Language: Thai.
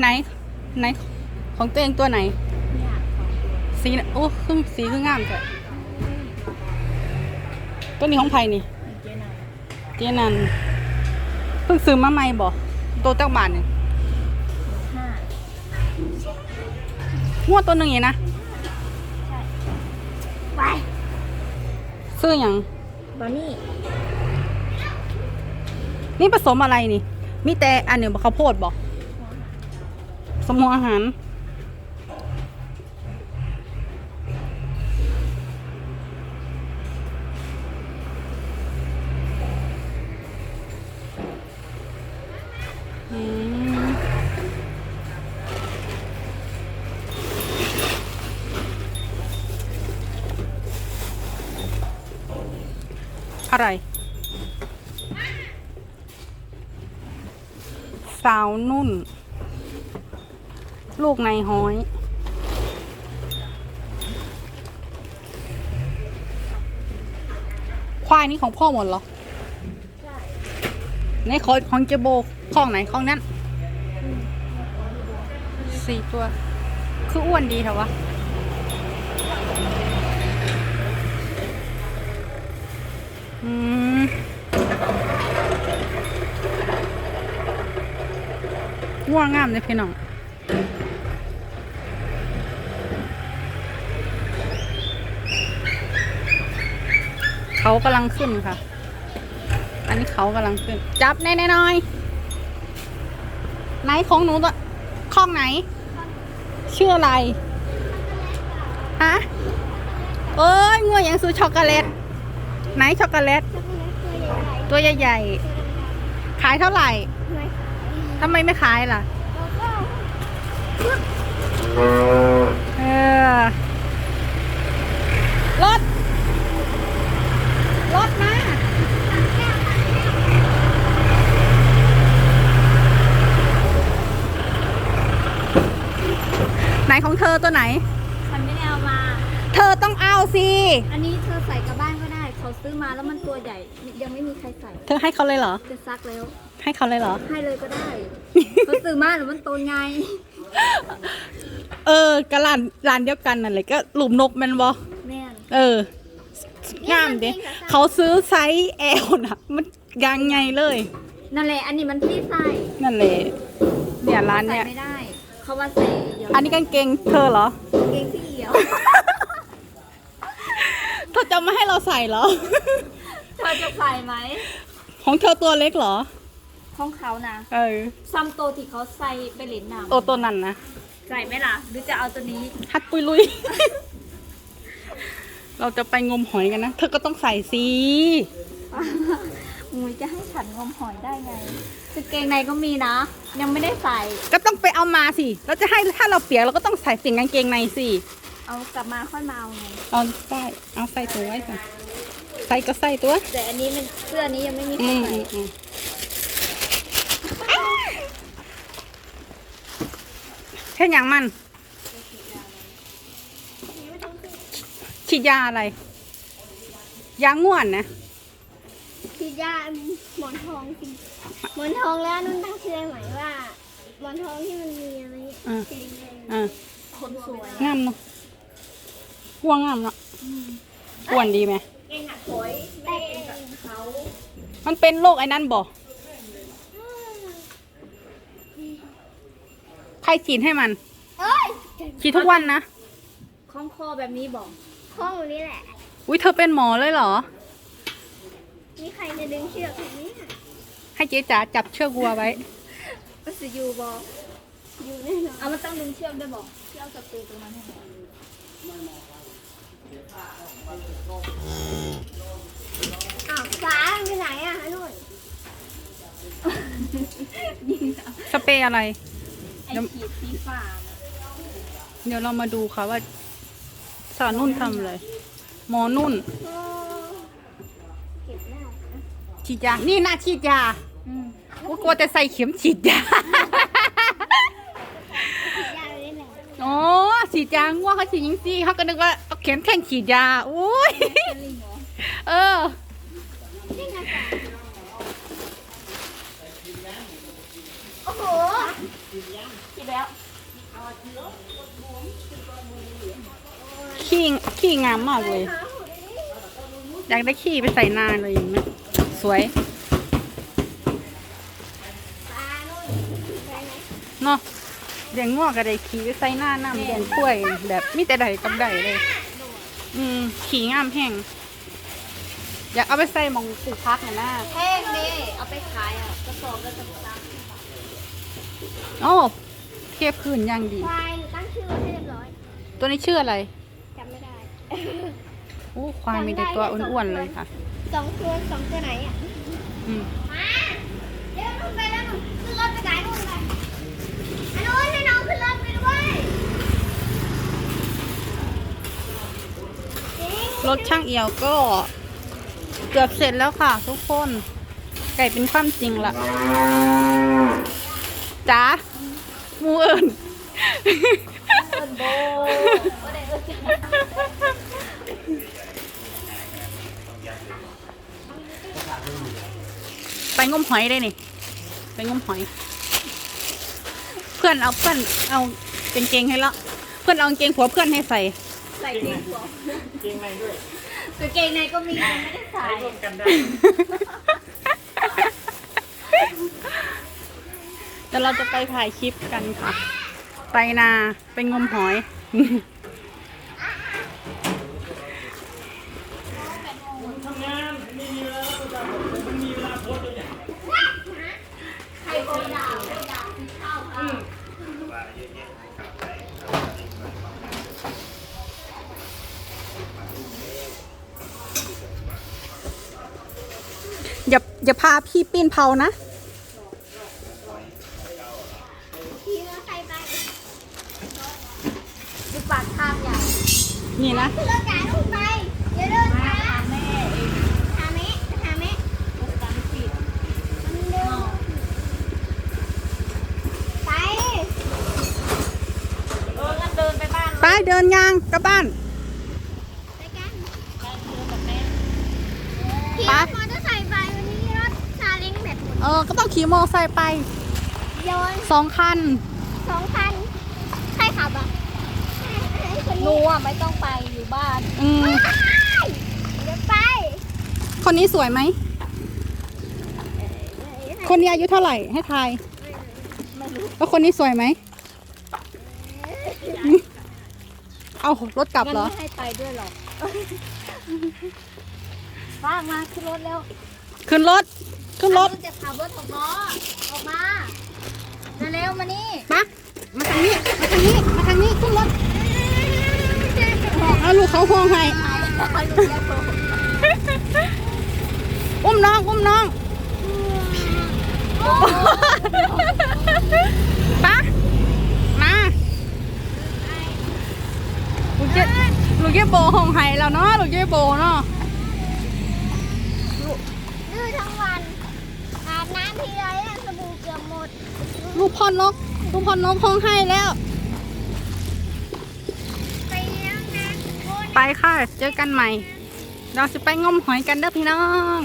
ไหน ไหน ของตัวเองตัวไหนเนี่ยของตัวสีน่ะโอ้ครึ่งสีคืองามจ้ะตัวนี้ของไผ่นี่เจ๊นายเจนันเพิ่งซื้อมาใหม่บ่ตัวจักบาทนี่ห้าหัวตัวหนึงอย่างนะใช่ไปซื้ออย่างบอนนี่นี่ผสมอะไรนี่ มีแต่อันนึ่งบ่ข้าวโพดบ่สมหัวอาหาร อะไร สาวนุ่น ลูกในห้อย ควายนี่ของพ่อหมดเหรอใช่ในของของเจโบข้องไหนข้องนั้น สี่ตัว คืออ้วนดีเถอะวะ ง่วงงามเลยพี่น้องเขากำลังขึ้นค่ะ อันนี้เขากำลังขึ้น จับแน่ๆหน่อยไหนของหนูตัวข้องไหน ชื่ออะไร ฮะ เอ้ยงัวยังซื้อช็อกโกแลต ไหนช็อกโกแลต ตัวใหญ่ๆ ขายเท่าไหร่ ทำไมไม่ขายล่ะ เออ รถ รถมา ไหนของเธอตัวไหน มันไม่ได้เอามา เธอต้องเอาสิ อันนี้เธ แล้วมันตัวใหญ่ยังไม่มีใครใส่เธอให้เขาเลยเหรอ จะซักแล้ว ให้เขาเลยเหรอ ให้เลยก็ได้เขาซื้อมาหรือมันโตไงเออกะร้านร้านเดียวกันนั่นเลยก็หลุมนกแมันบอแม่น เอองามเด้เขาซื้อไซส์แอลนะมันยังไงเลย นั่นแหละ อันนี้มันที่ใส่นั่นเลยเนี่ยร้านใส่เนี้ยไม่ได้ เขาว่าใส่เดี๋ยวอันนี้กางเกงเธอเหรอ เกงพี่เหี่ยว เธอจะไม่ให้เราใส่เหรอ เธอจะใส่ไหม ของเธอตัวเล็กเหรอ ของเขานะเออซัมโตที่เขาใส่ไปเหรียญน้ตัวตัวนั้นนะำใส่ไหมล่ะ หรือจะเอาตัวนี้ ฮัดปุยลุย เราจะไปงมหอยกันนะ เธอก็ต้องใส่สิ มุยจะให้ฉันงมหอยได้ไงกางเกงในก็มีนะ ยังไม่ได้ใส่ ก็ต้องไปเอามาสิ เราจะให้ถ้าเราเปียกเราก็ต้องใส่สิ่งกางเกงในสิ เอากลับมาค่อยมาเอาไงเอาใส่เอาใส่ถุงไว้ก่อนใส่ก็ใส่ตัวแต่อันนี้มันเสื้อนี้ยังไม่มีอืใครมใส่อืมอืมเช่นอย่างมันฉีดยาอะไร ยาง่วนนะ พี่ย่าหมอนทองสิหมอนทองแล้วนุ่นตั้งชื่อใหม่ว่าหมอนทองที่มันมีอะไรอ่า สีแดงอ่าคนสวยงามเนาะ อ้วงงามเนาะอ้วนดีไหมเองอะสวยแต่เขามันเป็นโรคไอ้นั่นบ่ใครฉีดให้มันเอ้ยฉีดทุกวันนะคล้องคอแบบนี้บอกห้องนี้แหละ อุ้ยเธอเป็นหมอเลยเหรอ มีใครจะดึงเชือกแบบนี้ให้เจ๊จ๋าจับเชือกวัวไว้ก็สิยูบอกอยู่แน่นอนเอามันต้องดึงเชือกด้วยบอกที่เอาสเปรย์ตรงนั้นให้หน่อย อ้าวฟ้าไปไหนอะนุ่น ยิงเอา สเปรย์อะไร ไอ้ขีดสีฟ้านะเดี๋ยวเรามาดูค่ะว่าสาวนุ่นทำอะไรหมอนุ่นโอ้เก็บได้นะฉีดยา นี่น่าฉีดยาอืมว่ากลัวจะใส่เข็มฉีดยาพี่ย่าไปได้ไหนโอ้ฉีดยาง่วงเขาฉีดยิงซี่เขาก็นึกว่าเอาเข็มแท่งฉีดยาอุ้ยเป็นลิงเหรอเออ นี่ไงฟ้า โห กินแล้วขี้ขี้งามมากเลย อยากได้ขี้ไปใส่นาเลยอย่างนี้สวยปลานู่นไปไหนเนาะเลี้ยงงัวก็ได้ขี้ไปใส่หน้าน้ำเลี้ยงกล้วย แบบมีแต่ใดกับใดเลย อืมขี้งามแห้งอยากเอาไปใส่หมองปลูกพักเนี่ยนะแห้งดิเอาไปขายอะกระสอบก็จะตามโอ้ เทียบคืนอย่างดี ควายหนูตั้งชื่อไว้ให้เรียบร้อยตัวนี้ชื่ออะไรจำไม่ได้ โอ้ควายมีแต่ตัวอ้วนๆเลยค่ะ สองตัวสองตัวไหนอะอืมมาเดี๋ยวนู่นไปแล้วนู่นขึ้นรถไปขายนู่นไปอันนู้นให้น้องขึ้นรถไปด้วยจริงรถช่างเอียวก็ เกือบเสร็จแล้วค่ะ ทุกคน ไก่เป็นความจริงละจ้า หมูเอิญเอินโบก็ได้เอินไปงมหอยได้นี่ ไปงมหอย เพื่อนเอาเพื่อนเอากางเกงให้ละเพื่อนเอากางเกงผัวเพื่อนให้ใส่ ใส่เกงหัวเกงในด้วยกางเกงในก็มียังไม่ได้ใส่เดี๋ ยวเราจะไปถ่ายคลิปกันค่ะ ไปนาไปงมหอยใครก็ด่าไม่ด่าข้าวค่ะอย่าอย่าพาพี่ปีนเผานะ ขี่มอเตอร์ไซค์ไป ดู ปากทางใหญ่นี่นะขึ้นรถขายนู่นไปเดี๋ยวเดินมาช้าหาแม่เองหาแม่หาแม่รถจำผิดมันเร็วไปเดินไปบ้านไปเดินยางกลับบ้าน ไปกันขี่รถมอเตอร์ไซค์ไปวันนี้รถซาเล้งแบบหมดเออ ก็ต้องขี่มอร์ไซค์ไปโยนสองคัน สองคันใครขับอะไอ้คน หนูนี้อะไม่ต้องไปอยู่บ้านอืมเดี๋ยวไปคนนี้สวยไหม คนนี้อายุเท่าไหร่ให้ทายไม่รู้แล้วคนนี้สวยไหม เอารถกลับเหรอ งั้นไม่ให้ไปด้วยหรอกว่างมาขึ้นรถเร็วขึ้นรถ ขึ้นรถลูกจะขับรถของน้อออกมาเร็วๆมานี่ มา มาทางนี้ มาทางนี้ มาทางนี้ ขึ้นรถ เอาลูกเขาห่วงให้ไปลูกแยกโตอุ้มน้องอุ้มน้องปะมาลูกเจ๊ลูกเจ๊โบห้องไห้แล้วเนาะลูกเจ๊โบเนาะดื้อทั้งวันอาบน้ำทีไรเนี่ยสบู่เกือบหมด ลูกพ่อนกลูกพ่อนกห้องให้แล้ว ไปแล้วนะทุกคน ไปค่ะ เจอกันใหม่ เราจะไปงมหอยกันเด้อพี่น้อง